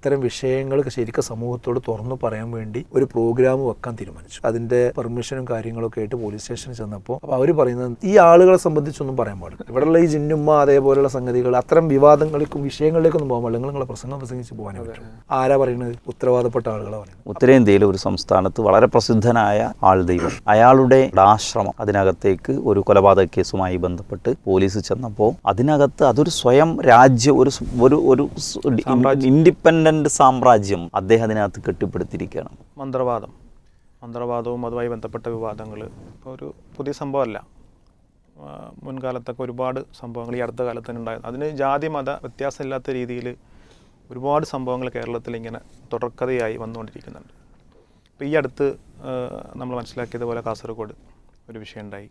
ഇത്തരം വിഷയങ്ങൾ ശരിക്കും സമൂഹത്തോട് തുറന്നു പറയാൻ വേണ്ടി ഒരു പ്രോഗ്രാം വെക്കാൻ തീരുമാനിച്ചു. അതിന്റെ പെർമിഷനും കാര്യങ്ങളൊക്കെ ആയിട്ട് പോലീസ് സ്റ്റേഷനിൽ ചെന്നപ്പോൾ അപ്പോൾ അവർ പറയുന്നത് ഈ ആളുകളെ സംബന്ധിച്ചൊന്നും പറയാൻ പാടില്ല. ഇവിടെയുള്ള ഈ ജിന്നുമ്മ അതേപോലെയുള്ള സംഗതികൾ അത്തരം വിവാദങ്ങളിലേക്കും വിഷയങ്ങളിലേക്കൊന്നും പോകാൻ പാടില്ല. നിങ്ങളെ പ്രസംഗം പ്രസംഗിച്ച് പോകാനേ പറ്റും. ആരാ പറയുന്നത് ഉത്തരവാദപ്പെട്ട ആളുകളെ പറയുന്നത്. ഉത്തരേന്ത്യയിലെ ഒരു സംസ്ഥാനത്ത് വളരെ പ്രസിദ്ധനായ ആൾ ദൈവം. അയാളുടെ ആശ്രമം അതിനകത്തേക്ക് ഒരു കൊലപാതക കേസുമായി ബന്ധപ്പെട്ട് പോലീസ് ചെന്നപ്പോൾ അതിനകത്ത് അതൊരു സ്വയം രാജ്യ ഒരു ഒരു ഒരു ഇൻഡിപെൻഡന്റ് സാമ്രാജ്യം അദ്ദേഹം അതിനകത്ത് കെട്ടിപ്പടുത്തിരിക്കുകയാണ്. മന്ത്രവാദം. മന്ത്രവാദവും അതുമായി ബന്ധപ്പെട്ട വിവാദങ്ങൾ ഇപ്പോൾ ഒരു പുതിയ സംഭവമല്ല. മുൻകാലത്തൊക്കെ ഒരുപാട് സംഭവങ്ങൾ ഈ അടുത്ത കാലത്ത് തന്നെ ഉണ്ടായിരുന്നു. അതിന് ജാതി മത വ്യത്യാസമില്ലാത്ത രീതിയിൽ ഒരുപാട് സംഭവങ്ങൾ കേരളത്തിൽ ഇങ്ങനെ തുടർക്കഥയായി വന്നുകൊണ്ടിരിക്കുന്നുണ്ട്. ഇപ്പോൾ ഈ അടുത്ത് നമ്മൾ മനസ്സിലാക്കിയതുപോലെ കാസർഗോഡ് ഒരു വിഷയം ഉണ്ടായി.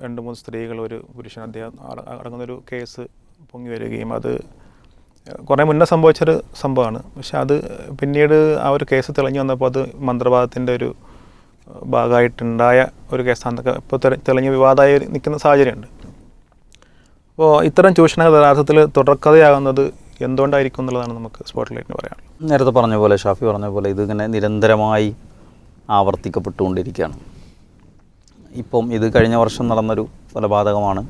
രണ്ട് മൂന്ന് സ്ത്രീകൾ ഒരു പുരുഷൻ അദ്ദേഹം അട- അടങ്ങുന്നൊരു കേസ് പൊങ്ങി വരികയും അത് കുറേ മുന്നേ സംഭവിച്ചൊരു സംഭവമാണ്. പക്ഷെ അത് പിന്നീട് ആ ഒരു കേസ് തെളിഞ്ഞു വന്നപ്പോൾ അത് മന്ത്രവാദത്തിന്റെ ഒരു ഭാഗമായിട്ടുണ്ടായ ഒരു കേസാണെന്നൊക്കെ ഇപ്പോൾ തെളിഞ്ഞ് വിവാദമായി നിൽക്കുന്ന സാഹചര്യമുണ്ട്. അപ്പോൾ ഇത്തരം ചൂഷണങ്ങൾ യഥാർത്ഥത്തിൽ തുടർക്കഥയാകുന്നത് എന്തുകൊണ്ടായിരിക്കും എന്നുള്ളതാണ് നമുക്ക് സ്പോട്ട് ലൈറ്റിന് പറയാനുള്ളത്. നേരത്തെ പറഞ്ഞ പോലെ ഷാഫി പറഞ്ഞ പോലെ ഇതിങ്ങനെ നിരന്തരമായി ആവർത്തിക്കപ്പെട്ടുകൊണ്ടിരിക്കുകയാണ്. ഇപ്പം ഇത് കഴിഞ്ഞ വർഷം നടന്നൊരു കൊലപാതകമാണ്.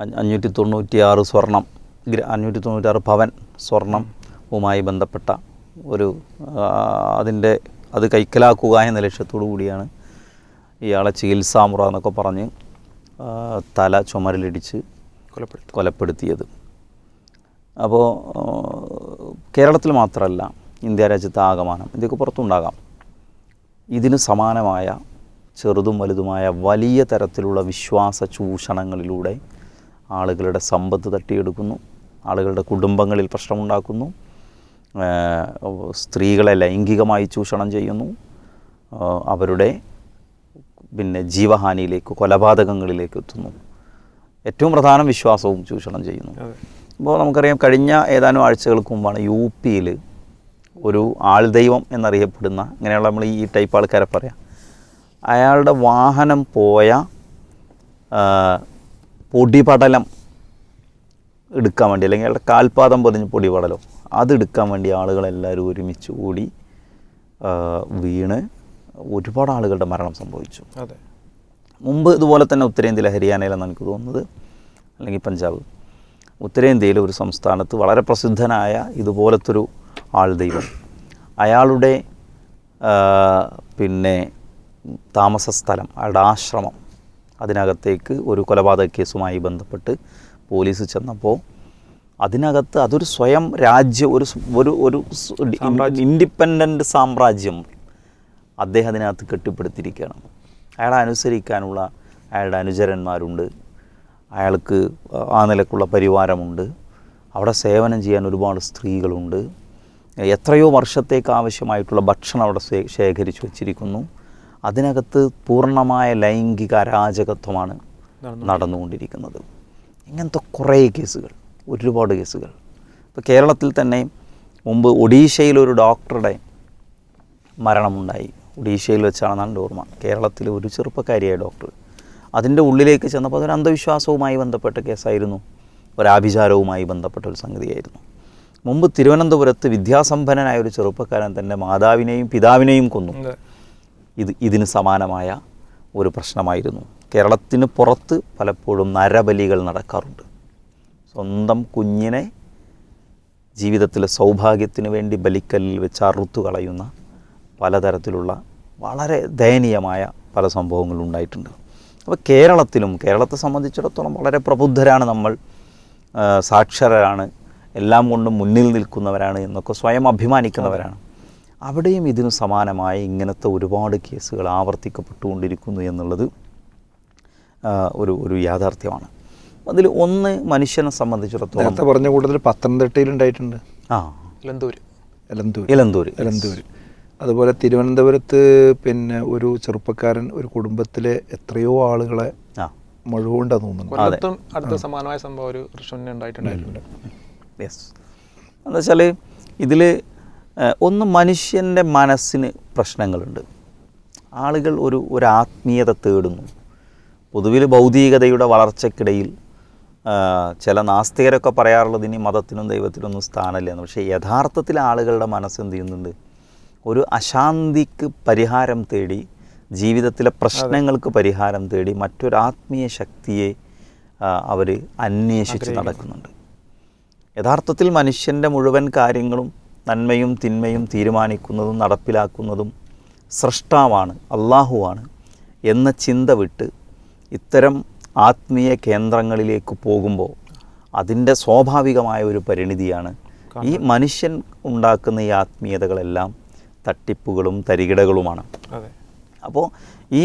അഞ്ഞ- അഞ്ഞൂറ്റി തൊണ്ണൂറ്റിയാറ് സ്വർണം അഞ്ഞൂറ്റി തൊണ്ണൂറ്റാറ് ഭവൻ സ്വർണവുമായി ബന്ധപ്പെട്ട ഒരു അതിന്റെ അത് കൈക്കലാക്കുക എന്ന ലക്ഷ്യത്തോടു കൂടിയാണ് ഇയാളെ ചികിത്സാമുറ എന്നൊക്കെ പറഞ്ഞ് തല ചുമരിലിടിച്ച് കൊലപ്പെടുത്തി. കൊലപ്പെടുത്തിയത്. അപ്പോൾ കേരളത്തിൽ മാത്രമല്ല ഇന്ത്യ രാജ്യത്ത് ആകമാനം ഇതൊക്കെ പുറത്തുണ്ടാകാം. ഇതിന് സമാനമായ ചെറുതും വലുതുമായ വലിയ തരത്തിലുള്ള വിശ്വാസ ചൂഷണങ്ങളിലൂടെ ആളുകളുടെ സമ്പത്ത് തട്ടിയെടുക്കുന്നു. ആളുകളുടെ കുടുംബങ്ങളിൽ പ്രശ്നമുണ്ടാക്കുന്നു. സ്ത്രീകളെ ലൈംഗികമായി ചൂഷണം ചെയ്യുന്നു. അവരുടെ പിന്നെ ജീവഹാനിയിലേക്ക് കൊലപാതകങ്ങളിലേക്ക് എത്തുന്നു. ഏറ്റവും പ്രധാനം വിശ്വാസവും ചൂഷണം ചെയ്യുന്നു. അപ്പോൾ നമുക്കറിയാം കഴിഞ്ഞ ഏതാനും ആഴ്ചകൾക്ക് മുമ്പാണ് യു പിയിൽ ഒരു ആൾദൈവം എന്നറിയപ്പെടുന്ന ഇങ്ങനെയുള്ള നമ്മൾ ഈ ടൈപ്പ് ആൾക്കാരെ പറയാം. അയാളുടെ വാഹനം പോയ പൊടിപടലം എടുക്കാൻ വേണ്ടി അല്ലെങ്കിൽ അയാളുടെ കാൽപാദം പൊതിഞ്ഞ് പൊടിപടലോ അതെടുക്കാൻ വേണ്ടി ആളുകളെല്ലാവരും ഒരുമിച്ച് കൂടി വീണ് ഒരുപാട് ആളുകളുടെ മരണം സംഭവിച്ചു. അതെ. മുമ്പ് ഇതുപോലെ തന്നെ ഉത്തരേന്ത്യയിലെ ഹരിയാനയിലെന്ന് എനിക്ക് തോന്നുന്നത് അല്ലെങ്കിൽ പഞ്ചാബ്. ഉത്തരേന്ത്യയിലെ ഒരു സംസ്ഥാനത്ത് വളരെ പ്രസിദ്ധനായ ഇതുപോലത്തൊരു ആൾ ദൈവം. അയാളുടെ പിന്നെ താമസ സ്ഥലം അയാളുടെ ആശ്രമം അതിനകത്തേക്ക് ഒരു കൊലപാതക കേസുമായി ബന്ധപ്പെട്ട് പോലീസ് ചെന്നപ്പോൾ അതിനകത്ത് അതൊരു സ്വയം രാജ്യം ഒരു ഒരു ഒരു ഇൻഡിപെൻഡന്റ് സാമ്രാജ്യം. അദ്ദേഹം അതിനകത്ത് കെട്ടിപ്പടുത്തിരിക്കുകയാണ്. അയാളെ അനുസരിക്കാനുള്ള അയാളുടെ അനുചരന്മാരുണ്ട്. അയാൾക്ക് ആ നിലക്കുള്ള പരിവാരമുണ്ട്. അവിടെ സേവനം ചെയ്യാൻ ഒരുപാട് സ്ത്രീകളുണ്ട്. എത്രയോ വർഷത്തേക്ക് ആവശ്യമായിട്ടുള്ള ഭക്ഷണം അവിടെ ശേഖരിച്ചു വച്ചിരിക്കുന്നു. അതിനകത്ത് പൂർണമായ ലൈംഗിക അരാജകത്വമാണ് നടന്നുകൊണ്ടിരിക്കുന്നത്. ഇങ്ങനത്തെ കുറേ കേസുകൾ ഒരുപാട് കേസുകൾ. ഇപ്പോൾ കേരളത്തിൽ തന്നെ മുമ്പ് ഒഡീഷയിലൊരു ഡോക്ടറുടെ മരണമുണ്ടായി. ഒഡീഷയിൽ വെച്ചാണെന്നാണ് ഓർമ്മ. കേരളത്തിൽ ഒരു ചെറുപ്പക്കാരിയായ ഡോക്ടർ. അതിന്റെ ഉള്ളിലേക്ക് ചെന്നപ്പോൾ അതൊരു അന്ധവിശ്വാസവുമായി ബന്ധപ്പെട്ട കേസായിരുന്നു. ഒരാഭിചാരവുമായി ബന്ധപ്പെട്ട ഒരു സംഗതിയായിരുന്നു. മുമ്പ് തിരുവനന്തപുരത്ത് വിദ്യാസമ്പന്നനായ ഒരു ചെറുപ്പക്കാരൻ തന്റെ മാതാവിനെയും പിതാവിനെയും കൊന്നു. ഇത് ഇതിന് സമാനമായ ഒരു പ്രശ്നമായിരുന്നു. കേരളത്തിന് പുറത്ത് പലപ്പോഴും നരബലികൾ നടക്കാറുണ്ട്. സ്വന്തം കുഞ്ഞിനെ ജീവിതത്തിലെ സൗഭാഗ്യത്തിന് വേണ്ടി ബലിക്കല്ലിൽ വെച്ച് അറുത്തു കളയുന്ന പലതരത്തിലുള്ള വളരെ ദയനീയമായ പല സംഭവങ്ങളും ഉണ്ടായിട്ടുണ്ട്. അപ്പോൾ കേരളത്തിലും കേരളത്തെ സംബന്ധിച്ചിടത്തോളം വളരെ പ്രബുദ്ധരാണ് നമ്മൾ സാക്ഷരരാണ് എല്ലാം കൊണ്ടും മുന്നിൽ നിൽക്കുന്നവരാണ് എന്നൊക്കെ സ്വയം അഭിമാനിക്കുന്നവരാണ്. അവിടെയും ഇതിനു സമാനമായി ഇങ്ങനത്തെ ഒരുപാട് കേസുകൾ ആവർത്തിക്കപ്പെട്ടുകൊണ്ടിരിക്കുന്നു എന്നുള്ളത് ഒരു ഒരു യാഥാർത്ഥ്യമാണ്. അതിൽ ഒന്ന് മനുഷ്യനെ സംബന്ധിച്ചിടത്തോളം നേരത്തെ പറഞ്ഞ കൂടുതൽ പത്തനംതിട്ടയിൽ ഉണ്ടായിട്ടുണ്ട് ആ ഇലന്തൂർ ഇലന്തൂർ ഇലന്തൂർ ഇലന്തൂർ അതുപോലെ തിരുവനന്തപുരത്ത് പിന്നെ ഒരു ചെറുപ്പക്കാരൻ ഒരു കുടുംബത്തിലെ എത്രയോ ആളുകളെ ആ. മുഴുവുണ്ടെന്ന് തോന്നുന്നു അടുത്ത സമാനമായ സംഭവം ഒരു കൃഷ്ണന് ഉണ്ടായിട്ടുണ്ടായിട്ടുണ്ട്. യെസ് എന്താ വെച്ചാൽ ഇതിൽ ഒന്ന് മനുഷ്യന്റെ മനസ്സിന് പ്രശ്നങ്ങളുണ്ട്. ആളുകൾ ഒരു ഒരു ആത്മീയത തേടുന്നു. പൊതുവിൽ ഭൗതികതയുടെ വളർച്ചയ്ക്കിടയിൽ ചില നാസ്തികരൊക്കെ പറയാറുള്ളത് ഇനി മതത്തിനും ദൈവത്തിനൊന്നും സ്ഥാനമില്ല എന്ന് പക്ഷേ യഥാർത്ഥത്തിൽ ആളുകളുടെ മനസ്സ് എന്ത് ചെയ്യുന്നുണ്ട്? ഒരു അശാന്തിക്ക് പരിഹാരം തേടി ജീവിതത്തിലെ പ്രശ്നങ്ങൾക്ക് പരിഹാരം തേടി മറ്റൊരു ആത്മീയ ശക്തിയെ അവർ അന്വേഷിച്ച് നടക്കുന്നുണ്ട്. യഥാർത്ഥത്തിൽ മനുഷ്യന്റെ മുഴുവൻ കാര്യങ്ങളും നന്മയും തിന്മയും തീരുമാനിക്കുന്നതും നടപ്പിലാക്കുന്നതും സൃഷ്ടാവാണ് അള്ളാഹുവാണ് എന്ന ചിന്ത വിട്ട് ഇത്തരം ആത്മീയ കേന്ദ്രങ്ങളിലേക്ക് പോകുമ്പോൾ അതിന്റെ സ്വാഭാവികമായ ഒരു പരിണിതിയാണ് ഈ മനുഷ്യൻ ഉണ്ടാക്കുന്ന ഈ ആത്മീയതകളെല്ലാം തട്ടിപ്പുകളും തരികിടകളുമാണ്. അപ്പോൾ ഈ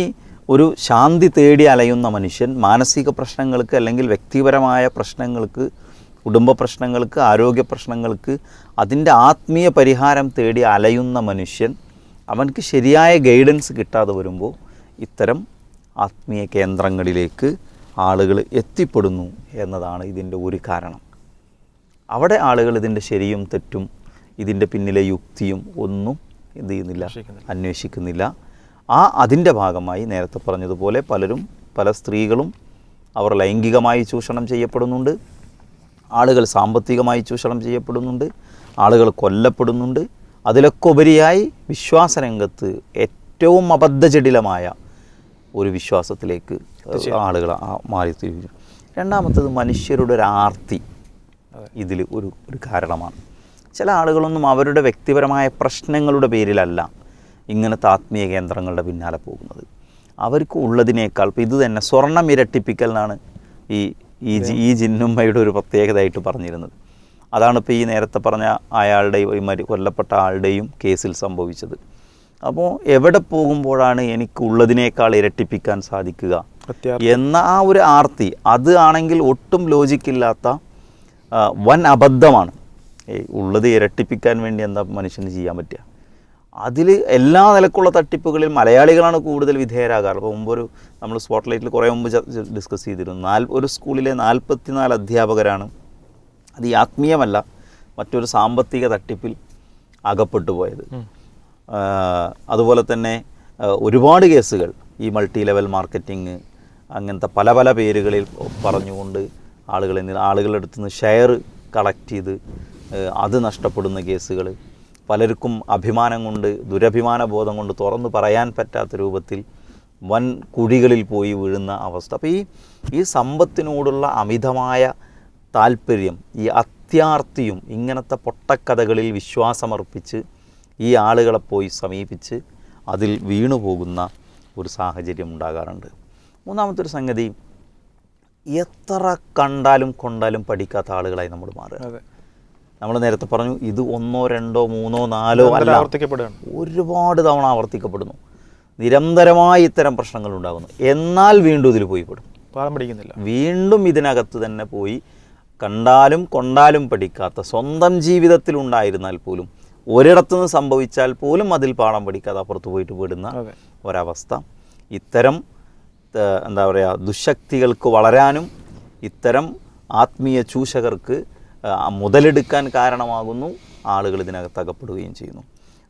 ഒരു ശാന്തി തേടി അലയുന്ന മനുഷ്യൻ മാനസിക പ്രശ്നങ്ങൾക്ക് അല്ലെങ്കിൽ വ്യക്തിപരമായ പ്രശ്നങ്ങൾക്ക് കുടുംബ പ്രശ്നങ്ങൾക്ക് ആരോഗ്യ പ്രശ്നങ്ങൾക്ക് അതിന്റെ ആത്മീയ പരിഹാരം തേടി അലയുന്ന മനുഷ്യൻ അവൻക്ക് ശരിയായ ഗൈഡൻസ് കിട്ടാതെ വരുമ്പോൾ ഇത്തരം ആത്മീയ കേന്ദ്രങ്ങളിലേക്ക് ആളുകൾ എത്തിപ്പെടുന്നു എന്നതാണ് ഇതിന്റെ ഒരു കാരണം. അവിടെ ആളുകൾ ഇതിന്റെ ശരിയും തെറ്റും ഇതിന്റെ പിന്നിലെ യുക്തിയും ഒന്നും എന്ത് ചെയ്യുന്നില്ല അന്വേഷിക്കുന്നില്ല. അന്വേഷിക്കുന്നില്ല. ആ അതിന്റെ ഭാഗമായി നേരത്തെ പറഞ്ഞതുപോലെ പലരും പല സ്ത്രീകളും അവർ ലൈംഗികമായി ചൂഷണം ചെയ്യപ്പെടുന്നുണ്ട് ആളുകൾ സാമ്പത്തികമായി ചൂഷണം ചെയ്യപ്പെടുന്നുണ്ട് ആളുകൾ കൊല്ലപ്പെടുന്നുണ്ട്. അതിലൊക്കെ ഉപരിയായി വിശ്വാസരംഗത്ത് ഏറ്റവും അബദ്ധജടിലമായ ഒരു വിശ്വാസത്തിലേക്ക് ആളുകൾ മാറി തിരിഞ്ഞു. രണ്ടാമത്തത് മനുഷ്യരുടെ ഒരു ആർത്തി ഇതിൽ ഒരു ഒരു കാരണമാണ്. ചില ആളുകളൊന്നും അവരുടെ വ്യക്തിപരമായ പ്രശ്നങ്ങളുടെ പേരിലല്ല ഇങ്ങനത്തെ ആത്മീയ കേന്ദ്രങ്ങളുടെ പിന്നാലെ പോകുന്നത്. അവർക്ക് ഉള്ളതിനേക്കാൾ ഇപ്പോൾ ഇത് തന്നെ സ്വർണം ഇരട്ടിപ്പിക്കൽ എന്നാണ് ഈ ഈ ജി- ഈ ജിന്നുമ്മയുടെ ഒരു പ്രത്യേകതയായിട്ട് പറഞ്ഞിരുന്നത്. അതാണ് ഇപ്പോൾ ഈ നേരത്തെ പറഞ്ഞ അയാളുടെയും ഈ മരി കൊല്ലപ്പെട്ട ആളുടെയും കേസിൽ സംഭവിച്ചത്. അപ്പോൾ എവിടെ പോകുമ്പോഴാണ് എനിക്ക് ഉള്ളതിനേക്കാൾ ഇരട്ടിപ്പിക്കാൻ സാധിക്കുക? എന്ന ആ ഒരു ആർത്തി അത് ആണെങ്കിൽ ഒട്ടും ലോജിക്കില്ലാത്ത വൻ അബദ്ധമാണ്. ഉള്ളത് ഇരട്ടിപ്പിക്കാൻ വേണ്ടി എന്താ മനുഷ്യന് ചെയ്യാൻ പറ്റുക? അതിൽ എല്ലാ നിലക്കുള്ള തട്ടിപ്പുകളിൽ മലയാളികളാണ് കൂടുതൽ വിധേയരാകാറ്. അപ്പോൾ മുമ്പൊരു നമ്മൾ സ്പോട്ട്ലൈറ്റിൽ കുറേ മുമ്പ് ഡിസ്കസ് ചെയ്തിരുന്നു. നാൽ ഒരു സ്കൂളിലെ നാൽപ്പത്തിനാല് അധ്യാപകരാണ്. അത് ഈ ആത്മീയമല്ല മറ്റൊരു സാമ്പത്തിക തട്ടിപ്പിൽ അകപ്പെട്ടു പോയത് അതുപോലെ തന്നെ ഒരുപാട് കേസുകൾ ഈ മൾട്ടി ലെവൽ മാർക്കറ്റിംഗ് അങ്ങനത്തെ പല പല പേരുകളിൽ പറഞ്ഞുകൊണ്ട് ആളുകളിൽ നിന്ന് ആളുകളുടെ അടുത്ത് നിന്ന് ഷെയർ കളക്ട് ചെയ്ത് അത് നഷ്ടപ്പെടുന്ന കേസുകൾ. പലർക്കും അഭിമാനം കൊണ്ട് ദുരഭിമാന ബോധം കൊണ്ട് തുറന്നു പറയാൻ പറ്റാത്ത രൂപത്തിൽ വൻ കുഴികളിൽ പോയി വീഴുന്ന അവസ്ഥ. അപ്പോൾ ഈ ഈ സമ്പത്തിനോടുള്ള അമിതമായ താല്പര്യം ഈ അത്യാർത്തിയും ഇങ്ങനത്തെ പൊട്ടക്കഥകളിൽ വിശ്വാസമർപ്പിച്ച് ഈ ആളുകളെ പോയി സമീപിച്ച് അതിൽ വീണു പോകുന്ന ഒരു സാഹചര്യം ഉണ്ടാകാറുണ്ട്. മൂന്നാമത്തെ ഒരു സംഗതി എത്ര കണ്ടാലും കൊണ്ടാലും പഠിക്കാത്ത ആളുകളായി നമ്മൾ മാറുക. നമ്മൾ നേരത്തെ പറഞ്ഞു ഇത് ഒന്നോ രണ്ടോ മൂന്നോ നാലോ ആവർത്തിക്കപ്പെടുന്നു അല്ല. ഒരുപാട് തവണ ആവർത്തിക്കപ്പെടുന്നു. നിരന്തരമായി ഇത്തരം പ്രശ്നങ്ങൾ ഉണ്ടാകുന്നു. എന്നാൽ വീണ്ടും ഇതിൽ പോയി പെടും. പാലം പഠിക്കുന്നില്ല. വീണ്ടും ഇതിനകത്ത് തന്നെ പോയി കണ്ടാലും കൊണ്ടാലും പഠിക്കാത്ത സ്വന്തം ജീവിതത്തിൽ ഉണ്ടായിരുന്നാൽ പോലും ഒരിടത്തുനിന്ന് സംഭവിച്ചാൽ പോലും അതിൽ പാഠം പഠിക്കാതെ അപ്പുറത്ത് പോയിട്ട് വിടുന്ന ഒരവസ്ഥ. ഇത്തരം എന്താ പറയുക ദുശക്തികൾക്ക് വളരാനും ഇത്തരം ആത്മീയ ചൂഷകർക്ക് മുതലെടുക്കാൻ കാരണമാകുന്നു ആളുകൾ ഇതിനകത്ത് അകപ്പെടുകയും ചെയ്യുന്നു.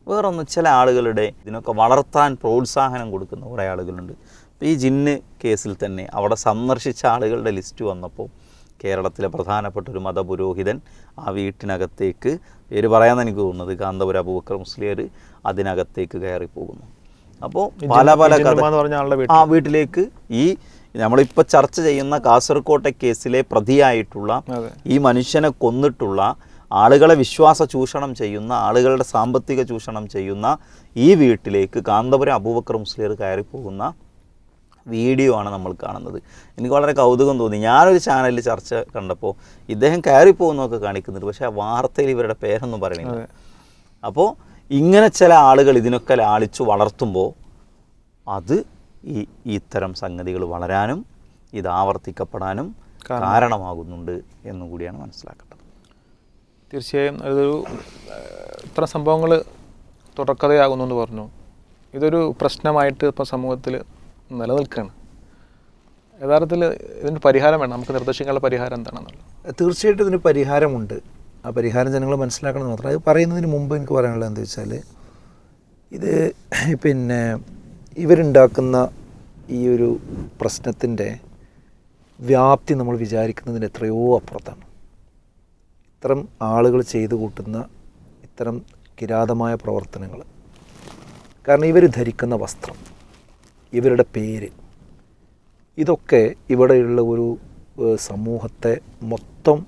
വേറൊന്ന് ചില ആളുകളുടെ ഇതിനൊക്കെ വളർത്താൻ പ്രോത്സാഹനം കൊടുക്കുന്ന കുറേ ആളുകളുണ്ട്. ഈ ജിന്ന് കേസിൽ തന്നെ അവിടെ സന്ദർശിച്ച ആളുകളുടെ ലിസ്റ്റ് വന്നപ്പോൾ കേരളത്തിലെ പ്രധാനപ്പെട്ട ഒരു മതപുരോഹിതൻ ആ വീട്ടിനകത്തേക്ക് പേര് പറയാൻ എനിക്ക് തോന്നുന്നത് കാന്തപുര അബൂബക്കർ മുസ്ലിയർ അതിനകത്തേക്ക് കയറി പോകുന്നു അപ്പോൾ പല പല കഥ ആ വീട്ടിലേക്ക് ഈ നമ്മളിപ്പോൾ ചർച്ച ചെയ്യുന്ന കാസർകോട്ടെ കേസിലെ പ്രതിയായിട്ടുള്ള ഈ മനുഷ്യനെ കൊന്നിട്ടുള്ള ആളുകളെ വിശ്വാസ ചൂഷണം ചെയ്യുന്ന ആളുകളുടെ സാമ്പത്തിക ചൂഷണം ചെയ്യുന്ന ഈ വീട്ടിലേക്ക് കാന്തപുരം അബൂബക്കർ മുസ്ലിയർ കയറി പോകുന്ന വീഡിയോ ആണ് നമ്മൾ കാണുന്നത്. എനിക്ക് വളരെ കൗതുകം തോന്നി. ഞാനൊരു ചാനലിൽ ചർച്ച കണ്ടപ്പോൾ ഇദ്ദേഹം കയറിപ്പോകുന്നൊക്കെ കാണിക്കുന്നുണ്ട്. പക്ഷേ ആ വാർത്തയിൽ ഇവരുടെ പേരൊന്നും പറയണില്ല അപ്പോൾ ഇങ്ങനെ ചില ആളുകൾ ഇതിനൊക്കെ ലാളിച്ചു വളർത്തുമ്പോൾ അത് ഈ ഇത്തരം സംഗതികൾ വളരാനും ഇത് ആവർത്തിക്കപ്പെടാനും കാരണമാകുന്നുണ്ട് എന്നും കൂടിയാണ് മനസ്സിലാക്കേണ്ടത്. തീർച്ചയായും ഇതൊരു ഇത്ര ഇത്തരം സംഭവങ്ങൾ തുടർക്കഥയാകുന്നു എന്ന് പറഞ്ഞു. ഇതൊരു പ്രശ്നമായിട്ട് ഇപ്പോൾ സമൂഹത്തിൽ നിലനിൽക്കുകയാണ് യഥാർത്ഥത്തിൽ ഇതിന് പരിഹാരം വേണം. നമുക്ക് നിർദ്ദേശിക്കാനുള്ള പരിഹാരം എന്താണെന്നുള്ളത്. തീർച്ചയായിട്ടും ഇതിന് പരിഹാരമുണ്ട്. ആ പരിഹാരം ജനങ്ങൾ മനസ്സിലാക്കണം മാത്രം. അത് പറയുന്നതിന് മുമ്പ് എനിക്ക് പറയാനുള്ളത് എന്താ വെച്ചാൽ ഇത് പിന്നെ ഇവരുണ്ടാക്കുന്ന ഈ ഒരു പ്രശ്നത്തിന്റെ വ്യാപ്തി നമ്മൾ വിചാരിക്കുന്നതിന് എത്രയോ അപ്പുറത്താണ്. ഇത്തരം ആളുകൾ ചെയ്തു കൂട്ടുന്ന ഇത്തരം കിരാതമായ പ്രവർത്തനങ്ങൾ. കാരണം ഇവർ ധരിക്കുന്ന വസ്ത്രം. ഇവരുടെ പേര്. ഇതൊക്കെ ഇവിടെയുള്ള ഒരു സമൂഹത്തെ മൊത്തം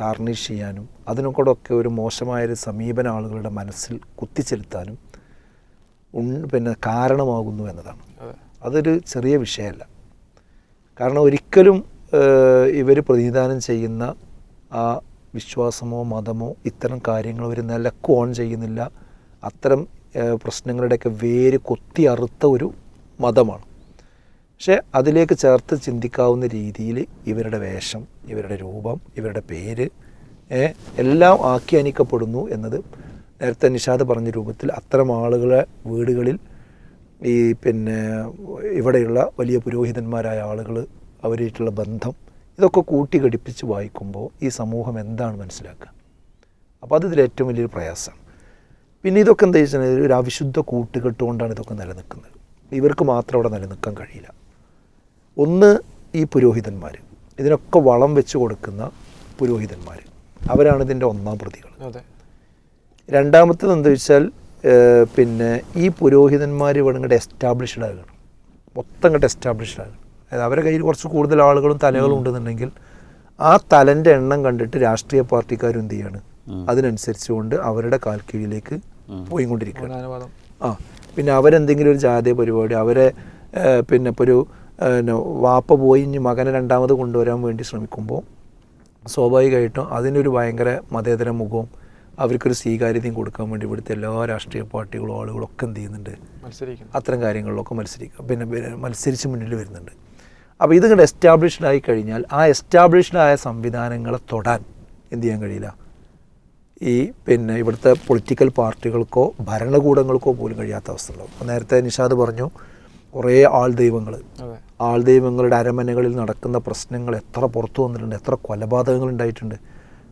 ടാർണിഷ് ചെയ്യാനും അതിനൊക്കെ ഒരു മോശമായൊരു സമീപന ആളുകളുടെ മനസ്സിൽ കുത്തിച്ചെലുത്താനും ഉൺ- പിന്നെ കാരണമാകുന്നു എന്നതാണ്. അതൊരു ചെറിയ വിഷയമല്ല. കാരണം ഒരിക്കലും ഇവർ പ്രതിനിധാനം ചെയ്യുന്ന ആ വിശ്വാസമോ മതമോ ഇത്തരം കാര്യങ്ങൾ ഒരു നിലയ്ക്ക് ഓൺ ചെയ്യുന്നില്ല. അത്തരം പ്രശ്നങ്ങളുടെയൊക്കെ വേര് കൊത്തി അറുത്ത ഒരു മതമാണ്. പക്ഷേ അതിലേക്ക് ചേർത്ത് ചിന്തിക്കാവുന്ന രീതിയിൽ ഇവരുടെ വേഷം ഇവരുടെ രൂപം ഇവരുടെ പേര് എല്ലാം ആഖ്യാനിക്കപ്പെടുന്നു എന്നത് നേരത്തെ നിഷാദ് പറഞ്ഞ രൂപത്തിൽ അത്തരം ആളുകളെ വീടുകളിൽ ഈ പിന്നെ ഇവിടെയുള്ള വലിയ പുരോഹിതന്മാരായ ആളുകൾ അവരായിട്ടുള്ള ബന്ധം ഇതൊക്കെ കൂട്ടിഘടിപ്പിച്ച് വായിക്കുമ്പോൾ ഈ സമൂഹം എന്താണ് മനസ്സിലാക്കുക? അപ്പോൾ അത് ഏറ്റവും വലിയൊരു പ്രയാസമാണ്. പിന്നെ ഇതൊക്കെ എന്താ വെച്ചാൽ ഒരു അവിശുദ്ധ കൂട്ടുകെട്ടുകൊണ്ടാണ് ഇതൊക്കെ നിലനിൽക്കുന്നത്. ഇവർക്ക് മാത്രം അവിടെ നിലനിൽക്കാൻ കഴിയില്ല. ഒന്ന് ഈ പുരോഹിതന്മാർ ഇതിനൊക്കെ വളം വെച്ച് കൊടുക്കുന്ന പുരോഹിതന്മാർ. അവരാണ് ഇതിന്റെ ഒന്നാം പ്രതികൾ. രണ്ടാമത്തേത് എന്താ വെച്ചാൽ പിന്നെ ഈ പുരോഹിതന്മാർ ഇവിടെ ഇങ്ങോട്ട് എസ്റ്റാബ്ലിഷ്ഡ് ആകണം. മൊത്തം ഇങ്ങോട്ട് എസ്റ്റാബ്ലിഷ്ഡ് ആകണം. അതായത് അവരുടെ കയ്യിൽ കുറച്ച് കൂടുതൽ ആളുകളും തലകളും ഉണ്ടെന്നുണ്ടെങ്കിൽ ആ തലന്റെ എണ്ണം കണ്ടിട്ട് രാഷ്ട്രീയ പാർട്ടിക്കാരും എന്ത് ചെയ്യാണ്? അതിനനുസരിച്ചുകൊണ്ട് അവരുടെ കാൽക്കീഴിലേക്ക് പോയിക്കൊണ്ടിരിക്കുകയാണ്. ആ. പിന്നെ അവരെന്തെങ്കിലും ഒരു ജാതീയ പരിപാടി അവരെ പിന്നെ ഇപ്പോൾ ഒരു പിന്നെ വാപ്പ പോയി ഇനി മകനെ രണ്ടാമത് കൊണ്ടുവരാൻ വേണ്ടി ശ്രമിക്കുമ്പോൾ സ്വാഭാവികമായിട്ടും അതിനൊരു ഭയങ്കര മതേതര മുഖവും അവർക്കൊരു സ്വീകാര്യതയും കൊടുക്കാൻ വേണ്ടി ഇവിടുത്തെ എല്ലാ രാഷ്ട്രീയ പാർട്ടികളും ആളുകളും ഒക്കെ എന്ത് ചെയ്യുന്നുണ്ട്? മത്സരിക്കും അത്തരം കാര്യങ്ങളിലൊക്കെ മത്സരിക്കുക പിന്നെ പിന്നെ മത്സരിച്ച് മുന്നിൽ വരുന്നുണ്ട്. അപ്പോൾ ഇത് കണ്ട് എസ്റ്റാബ്ലിഷ്ഡ് ആയി കഴിഞ്ഞാൽ ആ എസ്റ്റാബ്ലിഷ്ഡ് ആയ സംവിധാനങ്ങളെ തൊടാൻ എന്ത് ചെയ്യാൻ കഴിയില്ല? ഈ പിന്നെ ഇവിടുത്തെ പൊളിറ്റിക്കൽ പാർട്ടികൾക്കോ ഭരണകൂടങ്ങൾക്കോ പോലും കഴിയാത്ത അവസ്ഥ ഉണ്ടാവും. അപ്പോൾ നേരത്തെ നിഷാദ് പറഞ്ഞു കുറേ ആൾ ദൈവങ്ങൾ ആൾ ദൈവങ്ങളുടെ അരമനകളിൽ നടക്കുന്ന പ്രശ്നങ്ങൾ എത്ര പുറത്തു വന്നിട്ടുണ്ട് എത്ര കൊലപാതകങ്ങൾ ഉണ്ടായിട്ടുണ്ട്.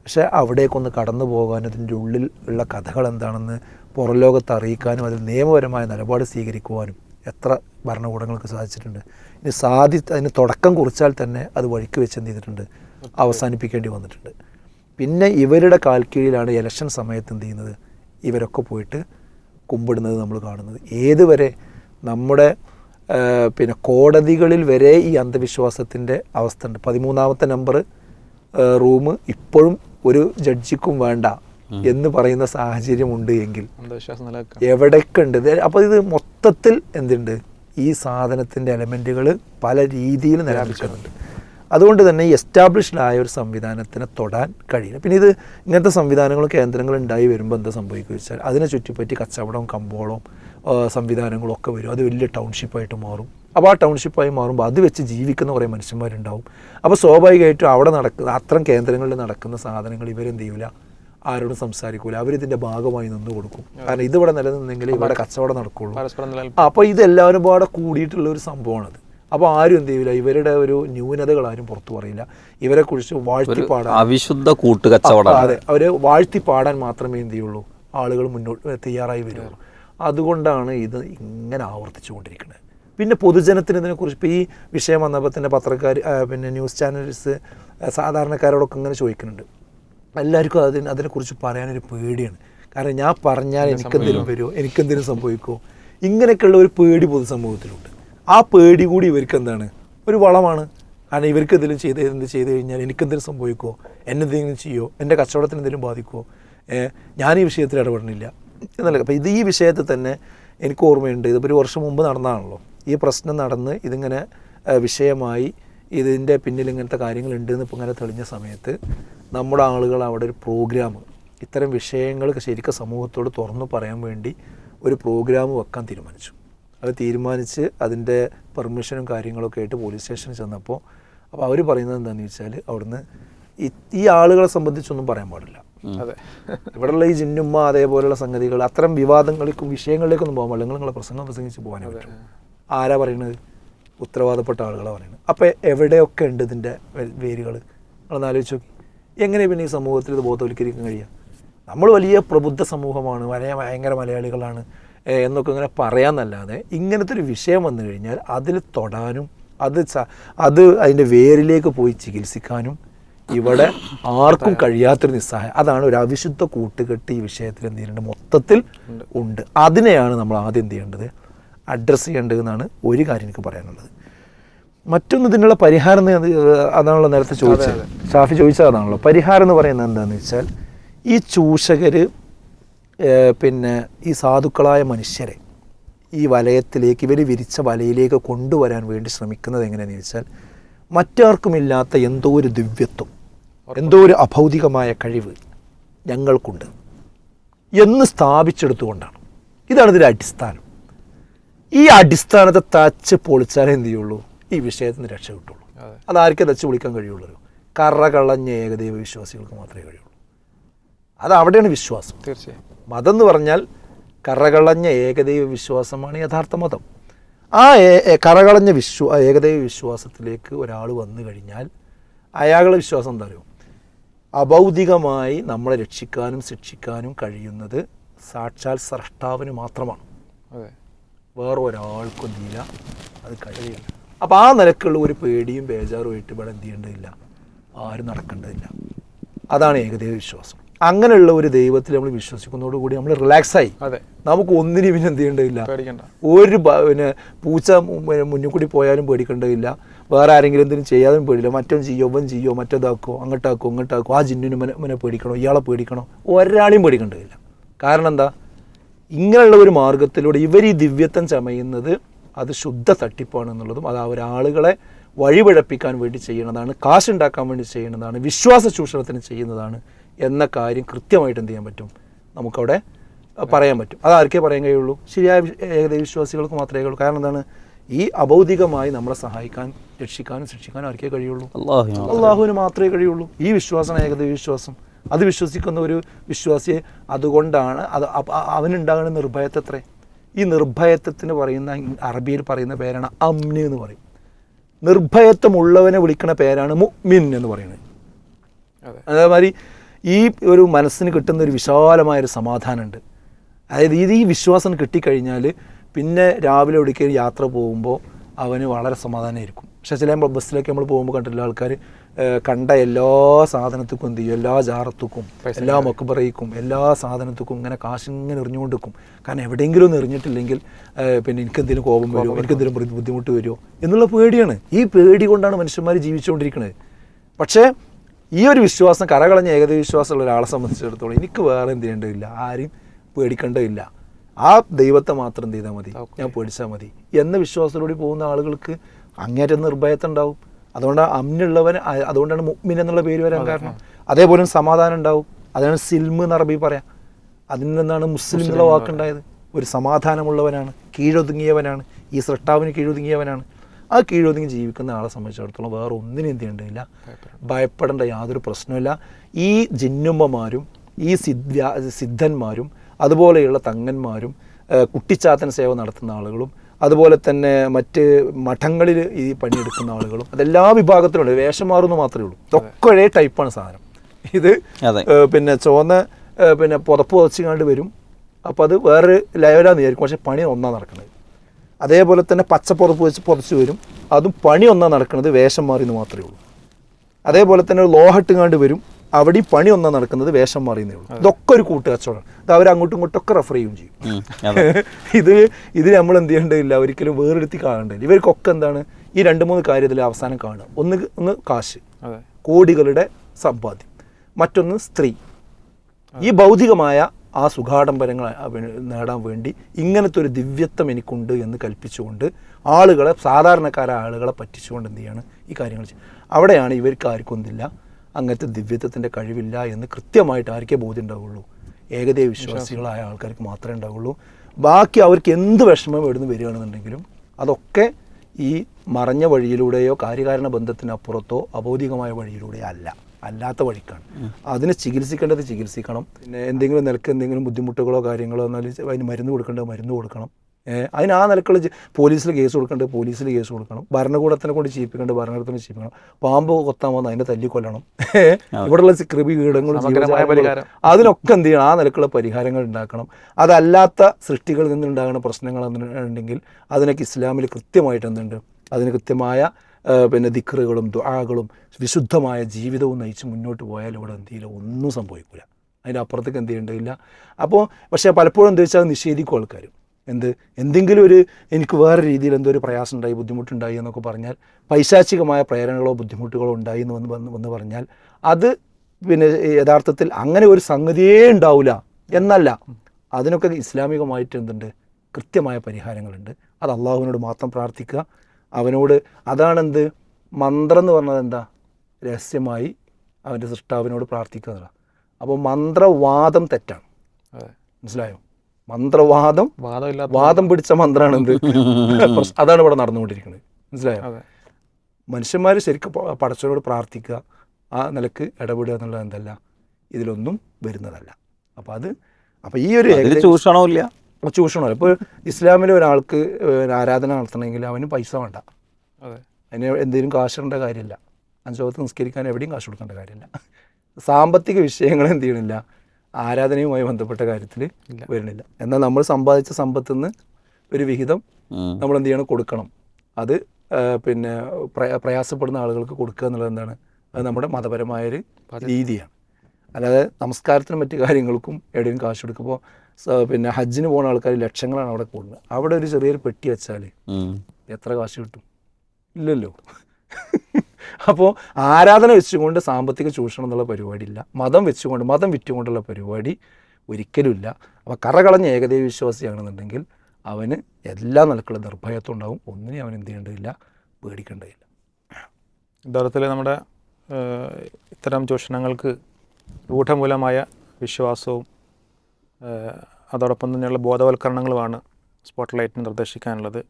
പക്ഷേ അവിടേക്കൊന്ന് കടന്നു പോകാനും അതിന്റെ ഉള്ളിൽ ഉള്ള കഥകൾ എന്താണെന്ന് പുറം ലോകത്ത് അറിയിക്കാനും അതിൽ നിയമപരമായ നിലപാട് സ്വീകരിക്കുവാനും എത്ര ഭരണകൂടങ്ങൾക്ക് സാധിച്ചിട്ടുണ്ട്. ഇനി സാധി അതിന് തുടക്കം കുറിച്ചാൽ തന്നെ അത് വഴിക്ക് വെച്ച് എന്ത് ചെയ്തിട്ടുണ്ട് അവസാനിപ്പിക്കേണ്ടി വന്നിട്ടുണ്ട്. പിന്നെ ഇവരുടെ കാൽ കീഴിലാണ് ഇലക്ഷൻ സമയത്ത് എന്ത് ചെയ്യുന്നത്? ഇവരൊക്കെ പോയിട്ട് കുമ്പിടുന്നത് നമ്മൾ കാണുന്നത്. ഏതുവരെ നമ്മുടെ പിന്നെ കോടതികളിൽ വരെ ഈ അന്ധവിശ്വാസത്തിന്റെ അവസ്ഥ ഉണ്ട്. പതിമൂന്നാമത്തെ നമ്പർ റൂം ഇപ്പോഴും ഒരു ജഡ്ജിക്കും വേണ്ട എന്ന് പറയുന്ന സാഹചര്യമുണ്ട് എങ്കിൽ എവിടെയൊക്കെ ഉണ്ട് അപ്പോൾ ഇത് മൊത്തത്തിൽ എന്തുണ്ട്? ഈ സാധനത്തിന്റെ എലമെന്റുകൾ പല രീതിയിൽ നിലനിൽക്കുന്നുണ്ട് അതുകൊണ്ട് തന്നെ ഈ എസ്റ്റാബ്ലിഷ്ഡ് ആയ ഒരു സംവിധാനത്തിനെ തൊടാൻ കഴിയില്ല. പിന്നെ ഇത് ഇങ്ങനത്തെ സംവിധാനങ്ങളും കേന്ദ്രങ്ങളും ഉണ്ടായി വരുമ്പോൾ എന്താ സംഭവിക്കുക വെച്ചാൽ അതിനെ ചുറ്റിപ്പറ്റി കച്ചവടവും കമ്പോളവും സംവിധാനങ്ങളും ഒക്കെ വരും. അത് വലിയ ടൗൺഷിപ്പായിട്ട് മാറും. അപ്പോൾ ആ ടൗൺഷിപ്പായി മാറുമ്പോൾ അത് വെച്ച് ജീവിക്കുന്ന കുറേ മനുഷ്യന്മാരുണ്ടാവും. അപ്പോൾ സ്വാഭാവികമായിട്ടും അവിടെ നടക്കുന്ന അത്തരം കേന്ദ്രങ്ങളിൽ നടക്കുന്ന സാധനങ്ങൾ ഇവരെന്ത് ചെയ്യൂല? ആരോടും സംസാരിക്കൂല. അവരിതിന്റെ ഭാഗമായി നിന്ന് കൊടുക്കും. കാരണം ഇതിവിടെ നിലനിന്നെങ്കിൽ ഇവിടെ കച്ചവടം നടക്കുള്ളൂ. പരസ്പരം അപ്പോൾ ഇതെല്ലാവരും പാടെ കൂടിയിട്ടുള്ള ഒരു സംഭവമാണത്. അപ്പോൾ ആരും എന്ത് ചെയ്യില്ല ഇവരുടെ ഒരു ന്യൂനതകൾ ആരും പുറത്തു പറയില്ല. ഇവരെ കുറിച്ച് വാഴ്ത്തി പാടാൻ അവിശുദ്ധ കൂട്ടുകച്ചവടം. അതെ. അവരെ വാഴ്ത്തി പാടാൻ മാത്രമേ എന്ത് ചെയ്യുള്ളൂ. ആളുകൾ മുന്നോട്ട് തയ്യാറായി വരുള്ളൂ. അതുകൊണ്ടാണ് ഇത് ഇങ്ങനെ ആവർത്തിച്ചു കൊണ്ടിരിക്കുന്നത് പിന്നെ പൊതുജനത്തിന് ഇതിനെക്കുറിച്ച് ഇപ്പോൾ ഈ വിഷയം വന്നപ്പോൾ തന്നെ പത്രക്കാർ പിന്നെ ന്യൂസ് ചാനൽസ് സാധാരണക്കാരോടൊക്കെ ഇങ്ങനെ ചോദിക്കുന്നുണ്ട്. എല്ലാവർക്കും അതിന് അതിനെക്കുറിച്ച് പറയാനൊരു പേടിയാണ്. കാരണം ഞാൻ പറഞ്ഞാൽ എനിക്കെന്തെങ്കിലും വരുമോ? എനിക്കെന്തെങ്കിലും സംഭവിക്കുമോ? ഇങ്ങനെയൊക്കെയുള്ള ഒരു പേടി പൊതുസമൂഹത്തിലുണ്ട്. ആ പേടി കൂടി ഇവർക്ക് എന്താണ്? ഒരു വളമാണ്. കാരണം ഇവർക്ക് എന്തെങ്കിലും ചെയ്ത് എന്ത് ചെയ്ത് കഴിഞ്ഞാൽ എനിക്കെന്തെങ്കിലും സംഭവിക്കുമോ എന്നെന്തെങ്കിലും ചെയ്യുമോ എന്റെ കച്ചവടത്തിന് എന്തെങ്കിലും ബാധിക്കുമോ ഞാൻ ഈ വിഷയത്തിൽ ഇടപെടണില്ല എന്നല്ല അപ്പോൾ ഇത് ഈ വിഷയത്തിൽ തന്നെ എനിക്ക് ഓർമ്മയുണ്ട്. ഇതിപ്പോൾ ഒരു വർഷം മുമ്പ് നടന്നതാണല്ലോ. ഈ പ്രശ്നം നടന്ന് ഇതിങ്ങനെ വിഷയമായി ഇതിന്റെ പിന്നിൽ ഇങ്ങനത്തെ കാര്യങ്ങളുണ്ട് എന്ന് ഇപ്പോൾ ഇങ്ങനെ തെളിഞ്ഞ സമയത്ത് നമ്മുടെ ആളുകൾ അവിടെ ഒരു പ്രോഗ്രാം ഇത്തരം വിഷയങ്ങൾ ശരിക്കും സമൂഹത്തോട് തുറന്നു പറയാൻ വേണ്ടി ഒരു പ്രോഗ്രാം വെക്കാൻ തീരുമാനിച്ചു. അത് തീരുമാനിച്ച് അതിന്റെ പെർമിഷനും കാര്യങ്ങളൊക്കെ ആയിട്ട് പോലീസ് സ്റ്റേഷനിൽ ചെന്നപ്പോൾ അപ്പോൾ അവർ പറയുന്നത് എന്താണെന്ന് വെച്ചാൽ അവിടുന്ന് ഈ ആളുകളെ സംബന്ധിച്ചൊന്നും പറയാൻ പാടില്ല. അതെ. ഇവിടെയുള്ള ഈ ജിന്നുമ്മ അതേപോലെയുള്ള സംഗതികൾ അത്തരം വിവാദങ്ങളിലേക്കും വിഷയങ്ങളിലേക്കൊന്നും പോകാൻ പാടില്ല. നിങ്ങൾ നിങ്ങളെ പ്രസംഗം പ്രസംഗിച്ച് പോകാനേ പറ്റും. ആരാ പറയുന്നത് ഉത്തരവാദപ്പെട്ട ആളുകളാണ് പറയുന്നത് അപ്പോൾ എവിടെയൊക്കെ ഉണ്ട് ഇതിന്റെ വേരുകൾ നിങ്ങളൊന്ന് ആലോചിച്ച് നോക്കി. എങ്ങനെ പിന്നെ ഈ സമൂഹത്തിൽ ഇത് ബോധവൽക്കരിക്കാൻ കഴിയുക? നമ്മൾ വലിയ പ്രബുദ്ധ സമൂഹമാണ്. വലിയ ഭയങ്കര മലയാളികളാണ്. എന്നൊക്കെ ഇങ്ങനെ പറയാമെന്നല്ലാതെ ഇങ്ങനത്തെ ഒരു വിഷയം വന്നു കഴിഞ്ഞാൽ അതിൽ തൊടാനും അത് അത് അതിന്റെ വേരിലേക്ക് പോയി ചികിത്സിക്കാനും ഇവിടെ ആർക്കും കഴിയാത്തൊരു നിസ്സഹായം. അതാണ് ഒരു അവിശുദ്ധ കൂട്ടുകെട്ട് ഈ വിഷയത്തിൽ എന്ത് ചെയ്യുന്നുണ്ട് മൊത്തത്തിൽ ഉണ്ട്. അതിനെയാണ് നമ്മൾ ആദ്യം എന്ത് ചെയ്യേണ്ടത്? അഡ്രസ്സ് ചെയ്യേണ്ടത് എന്നാണ് ഒരു കാര്യം എനിക്ക് പറയാനുള്ളത്. മറ്റൊന്ന് ഇതിനുള്ള പരിഹാരം അതാണല്ലോ നേരത്തെ ചോദിച്ചത്. ഷാഫി ചോദിച്ചത് അതാണല്ലോ. പരിഹാരം എന്ന് പറയുന്നത് എന്താണെന്ന് വെച്ചാൽ ഈ ചൂഷകർ പിന്നെ ഈ സാധുക്കളായ മനുഷ്യരെ ഈ വലയത്തിലേക്ക് ഇവർ വിരിച്ച വലയിലേക്ക് കൊണ്ടുവരാൻ വേണ്ടി ശ്രമിക്കുന്നത് എങ്ങനെയാണെന്ന് ചോദിച്ചാൽ മറ്റാർക്കുമില്ലാത്ത എന്തോ ഒരു ദിവ്യത്വം എന്തോ ഒരു അഭൗതികമായ കഴിവ് ഞങ്ങൾക്കുണ്ട് എന്ന് സ്ഥാപിച്ചെടുത്തുകൊണ്ടാണ്. ഇതാണ് ഇതിന്റെ അടിസ്ഥാനം. ഈ അടിസ്ഥാനത്തെ തച്ച് പൊളിച്ചാൽ എന്ത് ചെയ്യുള്ളൂ? ഈ വിഷയത്തിന് രക്ഷ കിട്ടുള്ളൂ. അതാർക്കും തച്ച് പൊളിക്കാൻ കഴിയുള്ളൂ കറ കള്ളഞ്ഞ ഏകദൈവ വിശ്വാസികൾക്ക് മാത്രമേ കഴിയുള്ളൂ. അത് അവിടെയാണ് വിശ്വാസം. തീർച്ചയായും. മതം എന്ന് പറഞ്ഞാൽ കറകളഞ്ഞ ഏകദൈവ വിശ്വാസമാണ് യഥാർത്ഥ മതം. ആ കറകളഞ്ഞ വിശ്വാ ഏകദൈവ വിശ്വാസത്തിലേക്ക് ഒരാൾ വന്നു കഴിഞ്ഞാൽ അയാളുടെ വിശ്വാസം എന്താ അറിയോ? അഭൗതികമായി നമ്മളെ രക്ഷിക്കാനും ശിക്ഷിക്കാനും കഴിയുന്നത് സാക്ഷാൽ സ്രഷ്ടാവിന് മാത്രമാണ്. വേറെ ഒരാൾക്കും എന്തില്ല അത് കഴിയില്ല. അപ്പോൾ ആ നിലക്കുള്ള ഒരു പേടിയും ബേജാറും ആയിട്ട് ഇവിടെ എന്ത് ചെയ്യേണ്ടതില്ല? ആരും നടക്കേണ്ടതില്ല. അതാണ് ഏകദൈവ വിശ്വാസം. അങ്ങനെയുള്ള ഒരു ദൈവത്തിൽ നമ്മൾ വിശ്വസിക്കുന്നതോടുകൂടി നമ്മൾ റിലാക്സ് ആയി അതെ. നമുക്ക് ഒന്നിനും പിന്നെ എന്ത് ചെയ്യേണ്ടതില്ല. ഒരു പിന്നെ പൂച്ച മുന്നിൽ കൂടി പോയാലും പേടിക്കേണ്ടതില്ല. വേറെ ആരെങ്കിലും എന്തെങ്കിലും ചെയ്യാതും പേടില്ല. മറ്റൊന്നും ചെയ്യോ ഒന്നും ചെയ്യോ മറ്റേതാക്കോ അങ്ങോട്ടാക്കോ ഇങ്ങോട്ടാക്കോ ആ ജിന്നിനും മനെ മനെ പേടിക്കണോ ഇയാളെ പേടിക്കണോ ഒരാളെയും പേടിക്കേണ്ടതില്ല. കാരണം എന്താ? ഇങ്ങനെയുള്ള ഒരു മാർഗത്തിലൂടെ ഇവർ ഈ ദിവ്യത്വം ചമയുന്നത് അത് ശുദ്ധ തട്ടിപ്പാണ് എന്നുള്ളതും അത് അവരാളുകളെ വഴിപിഴപ്പിക്കാൻ വേണ്ടി ചെയ്യുന്നതാണ് കാശുണ്ടാക്കാൻ വേണ്ടി ചെയ്യുന്നതാണ് വിശ്വാസ ചൂഷണത്തിന് ചെയ്യുന്നതാണ് എന്ന കാര്യം കൃത്യമായിട്ട് എന്ത് ചെയ്യാൻ പറ്റും? നമുക്കവിടെ പറയാൻ പറ്റും. അത് ആർക്കേ പറയാൻ കഴിയുള്ളൂ? ശരിയായ വി- ഏകദൈവ വിശ്വാസികൾക്ക് മാത്രമേ കഴിയുള്ളൂ. കാരണം എന്താണ്? ഈ അഭൗതികമായി നമ്മളെ സഹായിക്കാൻ രക്ഷിക്കാനും ശിക്ഷിക്കാനും ആർക്കേ കഴിയുള്ളൂ? അള്ളാഹു അള്ളാഹുവിന് മാത്രമേ കഴിയുള്ളൂ. ഈ വിശ്വാസമാണ് വിശ്വാസം. അത് വിശ്വസിക്കുന്ന ഒരു വിശ്വാസിയെ അതുകൊണ്ടാണ് അത് അവനുണ്ടാകുന്ന നിർഭയത്വത്രേ ഈ നിർഭയത്വത്തിന് പറയുന്ന അറബിയിൽ പറയുന്ന പേരാണ് അമ്ന് എന്ന് പറയും. നിർഭയത്വമുള്ളവനെ വിളിക്കുന്ന പേരാണ് മുഅ്മിൻ എന്ന് പറയുന്നത്. അതെ. അതേമാതിരി ഈ ഒരു മനസ്സിന് കിട്ടുന്ന ഒരു വിശാലമായൊരു സമാധാനമുണ്ട്. അതായത് ഇത് ഈ വിശ്വാസം കിട്ടിക്കഴിഞ്ഞാൽ പിന്നെ രാവിലെ ഒടുക്കി യാത്ര പോകുമ്പോൾ അവന് വളരെ സമാധാനമായിരിക്കും. പക്ഷേ ചില ബസ്സിലൊക്കെ നമ്മൾ പോകുമ്പോൾ കണ്ടില്ല ആൾക്കാർ കണ്ട എല്ലാ സാധനത്തുക്കും എന്ത് ചെയ്യും? എല്ലാ ജാറത്തുക്കും എല്ലാ മക്കുബറയ്ക്കും എല്ലാ സാധനത്തുക്കും ഇങ്ങനെ കാശ് ഇങ്ങനെ എറിഞ്ഞുകൊണ്ട് നിൽക്കും കാരണം എവിടെയെങ്കിലും ഒന്ന് എറിഞ്ഞിട്ടില്ലെങ്കിൽ പിന്നെ എനിക്ക് എന്തെങ്കിലും കോപം വരുമോ എനിക്ക് എന്തെങ്കിലും ബുദ്ധിമുട്ട് വരുമോ എന്നുള്ള പേടിയാണ്. ഈ പേടി കൊണ്ടാണ് മനുഷ്യന്മാർ ജീവിച്ചുകൊണ്ടിരിക്കുന്നത് പക്ഷേ ഈ ഒരു വിശ്വാസം കരകളഞ്ഞ ഏകദൈവ വിശ്വാസമുള്ള ഒരാളെ സംബന്ധിച്ചിടത്തോളം എനിക്ക് വേറെ എന്ത് ചെയ്യേണ്ടതില്ല ആരെയും പേടിക്കേണ്ടതില്ല. ആ ദൈവത്തെ മാത്രം എന്ത് ചെയ്താൽ മതി ഞാൻ പേടിച്ചാൽ മതി. എന്ന വിശ്വാസത്തിലൂടെ പോകുന്ന ആളുകൾക്ക് അങ്ങേറ്റം നിർഭയത്വം ഉണ്ടാവും അതുകൊണ്ട് അമ്മിനുള്ളവൻ അതുകൊണ്ടാണ് മുഗ്മിൻ എന്നുള്ള പേര് വരാൻ കാരണം. അതേപോലെ സമാധാനം ഉണ്ടാവും. അതാണ് സിൽമ് എന്ന് അറബി പറയാം. അതിൽ നിന്നാണ് മുസ്ലിം എന്നുള്ള വാക്കുണ്ടായത് ഒരു സമാധാനമുള്ളവനാണ് കീഴൊതുങ്ങിയവനാണ്. ഈ സൃഷ്ടാവിന് കീഴൊതുങ്ങിയവനാണ്. ആ കീഴൊതുങ്ങി ജീവിക്കുന്ന ആളെ സംബന്ധിച്ചിടത്തോളം വേറെ ഒന്നിനും എന്ത് ചെയ്യേണ്ടതില്ല. ഭയപ്പെടേണ്ട. യാതൊരു പ്രശ്നമില്ല ഈ ജിന്നുമ്മമാരും ഈ സിദ്ധ സിദ്ധന്മാരും അതുപോലെയുള്ള തങ്ങന്മാരും കുട്ടിച്ചാത്തൻ സേവ നടത്തുന്ന ആളുകളും അതുപോലെ തന്നെ മറ്റ് മഠങ്ങളിൽ ഈ പണിയെടുക്കുന്ന ആളുകളും അതെല്ലാ വിഭാഗത്തിലുണ്ട് വേഷം മാറുന്നു മാത്രമേ ഉള്ളൂ. ഇതൊക്കെ ഒരേ ടൈപ്പാണ് സാധനം. ഇത് പിന്നെ ചുവന്ന പിന്നെ പുതപ്പ് പുതച്ചുകാണ്ട് വരും. അപ്പോൾ അത് വേറൊരു ലെവലാന്ന് വിചാരിക്കും. പക്ഷേ പണി ഒന്നാണ് നടക്കുന്നത്. അതേപോലെ തന്നെ പച്ചപ്പുറപ്പ് വെച്ച് പുറച്ചു വരും. അതും പണി ഒന്നാണ് നടക്കുന്നത് വേഷം മാറിയെന്ന് മാത്രമേ ഉള്ളൂ. അതേപോലെ തന്നെ ഒരു ലോഹട്ടുകാണ്ട് വരും. അവിടെയും പണി ഒന്നാ നടക്കുന്നത് വേഷം മാറിയെന്നേ ഉള്ളൂ. ഇതൊക്കെ ഒരു കൂട്ടുകച്ചവടം ഇത് അവർ അങ്ങോട്ടും ഇങ്ങോട്ടും ഒക്കെ റെഫർ ചെയ്യും. ചെയ്യും ഇത് ഇത് നമ്മൾ എന്ത് ചെയ്യേണ്ടതില്ല. ഒരിക്കലും വേറെടുത്തി കാണേണ്ടതില്ല. ഇവർക്കൊക്കെ എന്താണ്? ഈ രണ്ട് മൂന്ന് കാര്യത്തിൽ അവസാനം കാണുക. ഒന്ന് ഒന്ന് കാശ്. അതെ. കോടികളുടെ സമ്പാദ്യം. മറ്റൊന്ന് സ്ത്രീ. ഈ ഭൗതികമായ ആ സുഖാഡംബരങ്ങൾ നേടാൻ വേണ്ടി ഇങ്ങനത്തെ ഒരു ദിവ്യത്വം എനിക്കുണ്ട് എന്ന് കൽപ്പിച്ചുകൊണ്ട് ആളുകളെ സാധാരണക്കാരായ ആളുകളെ പറ്റിച്ചുകൊണ്ട് എന്ത് ചെയ്യാണ് ഈ കാര്യങ്ങൾ അവിടെയാണ് ഇവർക്ക് ആർക്കും എന്തില്ല അങ്ങനത്തെ ദിവ്യത്വത്തിന്റെ കഴിവില്ല എന്ന് കൃത്യമായിട്ട് ആർക്കേ ബോധ്യം ഉണ്ടാവുള്ളൂ. ഏകദേ വിശ്വാസികളായ ആൾക്കാർക്ക് മാത്രമേ ഉണ്ടാവുള്ളൂ. ബാക്കി അവർക്ക് എന്ത് വിഷമം എവിടുന്ന് വരികയാണെന്നുണ്ടെങ്കിലും അതൊക്കെ ഈ മറഞ്ഞ വഴിയിലൂടെയോ കാര്യകാരണ ബന്ധത്തിനപ്പുറത്തോ അബോധികമായ വഴിയിലൂടെയോ അല്ല. അല്ലാത്ത വഴിക്കാണ്. അതിനെ ചികിത്സിക്കേണ്ടത് ചികിത്സിക്കണം. പിന്നെ എന്തെങ്കിലും നിലയ്ക്ക് എന്തെങ്കിലും ബുദ്ധിമുട്ടുകളോ കാര്യങ്ങളോ എന്നാൽ അതിന് മരുന്ന് കൊടുക്കേണ്ടത് മരുന്ന് കൊടുക്കണം. അതിന് ആ നിലക്കുള്ള പോലീസിൽ കേസ് കൊടുക്കേണ്ടത് പോലീസിൽ കേസ് കൊടുക്കണം. ഭരണകൂടത്തിനെ കൊണ്ട് ചെയ്യിപ്പിക്കേണ്ടത് ഭരണകൂടത്തിനെ ചെയ്യിപ്പിക്കണം പാമ്പ് കൊത്താൻ വന്ന് അതിനെ തല്ലി കൊല്ലണം. ഇവിടെയുള്ള കൃപി കീടങ്ങളും. അതിനൊക്കെ എന്ത് ചെയ്യണം? ആ നിലക്കുള്ള പരിഹാരങ്ങൾ ഉണ്ടാക്കണം. അതല്ലാത്ത സൃഷ്ടികളിൽ നിന്നുണ്ടാകുന്ന പ്രശ്നങ്ങൾ ഉണ്ടെങ്കിൽ അതിനൊക്കെ ഇസ്ലാമിൽ കൃത്യമായിട്ട് എന്തുണ്ട്? അതിന് കൃത്യമായ പിന്നെ ദിക്റുകളും ദുആകളും വിശുദ്ധമായ ജീവിതവും നയിച്ച് മുന്നോട്ട് പോയാൽ ഇവിടെ എന്ത് ചെയ്യില്ല? ഒന്നും സംഭവിക്കില്ല അതിന്റെ അപ്പുറത്തേക്ക് എന്ത് ചെയ്യേണ്ടതില്ല അപ്പോൾ പക്ഷേ പലപ്പോഴും എന്താ വെച്ചാൽ നിഷേധിക്കും ആൾക്കാർ. എന്ത്? എന്തെങ്കിലും ഒരു എനിക്ക് വേറെ രീതിയിൽ എന്തോ ഒരു പ്രയാസം ഉണ്ടായി ബുദ്ധിമുട്ടുണ്ടായി എന്നൊക്കെ പറഞ്ഞാൽ പൈശാചികമായ പ്രേരണകളോ ബുദ്ധിമുട്ടുകളോ ഉണ്ടായി എന്ന് വന്ന് വന്ന് പറഞ്ഞാൽ അത് പിന്നെ യഥാർത്ഥത്തിൽ അങ്ങനെ ഒരു സംഗതിയേ ഉണ്ടാവില്ല എന്നല്ല. അതിനൊക്കെ ഇസ്ലാമികമായിട്ട് എന്തുണ്ട്? കൃത്യമായ പരിഹാരങ്ങളുണ്ട്. അത് അള്ളാഹുവിനോട് മാത്രം പ്രാർത്ഥിക്കുക. അവനോട് അതാണെന്ത്? മന്ത്രം എന്ന് പറഞ്ഞത് എന്താ? രഹസ്യമായി അവന്റെ സൃഷ്ടാവിനോട് പ്രാർത്ഥിക്കുക അപ്പോൾ മന്ത്രവാദം തെറ്റാണ്. മനസ്സിലായോ? മന്ത്രവാദം വാദം പിടിച്ച മന്ത്രമാണ് എന്ത് അതാണ് ഇവിടെ നടന്നുകൊണ്ടിരിക്കുന്നത്. മനസ്സിലായോ? മനുഷ്യന്മാർ ശരിക്കും പടച്ചവനോട് പ്രാർത്ഥിക്കുക ആ നിലയ്ക്ക് ഇടപെടുക എന്നുള്ളത് എന്തല്ല? ഇതിലൊന്നും വരുന്നതല്ല. അപ്പോൾ അത് അപ്പോൾ ഈ ഒരു ചൂഷണവും ഇല്ല ചൂഷണമില്ല ചൂഷണമല്ല ഇപ്പോൾ ഇസ്ലാമിലെ ഒരാൾക്ക് ആരാധന നടത്തണമെങ്കിൽ അവന് പൈസ വേണ്ട. അതെ. അതിന് എന്തെങ്കിലും കാശിടേണ്ട കാര്യമില്ല. അഞ്ചോകത്ത് നിസ്കരിക്കാൻ എവിടെയും കാശ് കൊടുക്കേണ്ട കാര്യമില്ല. സാമ്പത്തിക വിഷയങ്ങൾ എന്ത് ചെയ്യണില്ല. ആരാധനയുമായി ബന്ധപ്പെട്ട കാര്യത്തിൽ വരണില്ല വരുന്നില്ല. എന്നാൽ നമ്മൾ സമ്പാദിച്ച സമ്പത്തിൽ നിന്ന് ഒരു വിഹിതം നമ്മൾ എന്ത് ചെയ്യണം? കൊടുക്കണം. അത് പിന്നെ പ്രയ- പ്രയാസപ്പെടുന്ന ആളുകൾക്ക് കൊടുക്കുക എന്നുള്ളത് എന്താണ്? അത് നമ്മുടെ മതപരമായൊരു രീതിയാണ്. അല്ലാതെ നമസ്കാരത്തിനും മറ്റു കാര്യങ്ങൾക്കും എവിടെയും കാശ് കൊടുക്കുമ്പോൾ പിന്നെ ഹജ്ജിന് പോകുന്ന ആൾക്കാർ ലക്ഷങ്ങളാണ് അവിടെ കൂടുന്നത്. അവിടെ ഒരു ചെറിയൊരു പെട്ടി വെച്ചാൽ എത്ര കാശ് കിട്ടും? ഇല്ലല്ലോ. അപ്പോൾ ആരാധന വെച്ചുകൊണ്ട് സാമ്പത്തിക ചൂഷണം എന്നുള്ള പരിപാടി ഇല്ല മതം വെച്ചുകൊണ്ട് മതം വിറ്റുകൊണ്ടുള്ള പരിപാടി ഒരിക്കലുമില്ല. അപ്പോൾ കറകളഞ്ഞ ഏകദൈവ വിശ്വാസിയാണെന്നുണ്ടെങ്കിൽ അവന് എല്ലാ നിലക്കുള്ള നിർഭയത്വം ഉണ്ടാവും. ഒന്നിനും അവൻ എന്ത് ചെയ്യേണ്ടതില്ല? പേടിക്കേണ്ടതില്ല. യഥാർത്ഥത്തിൽ നമ്മുടെ ഇത്തരം ചൂഷണങ്ങൾക്ക് രൂഢമൂലമായ വിശ്വാസവും അതോടൊപ്പം തന്നെയുള്ള ബോധവൽക്കരണങ്ങളുമാണ് സ്പോട്ട് ലൈറ്റിന് നിർദ്ദേശിക്കാനുള്ളത്.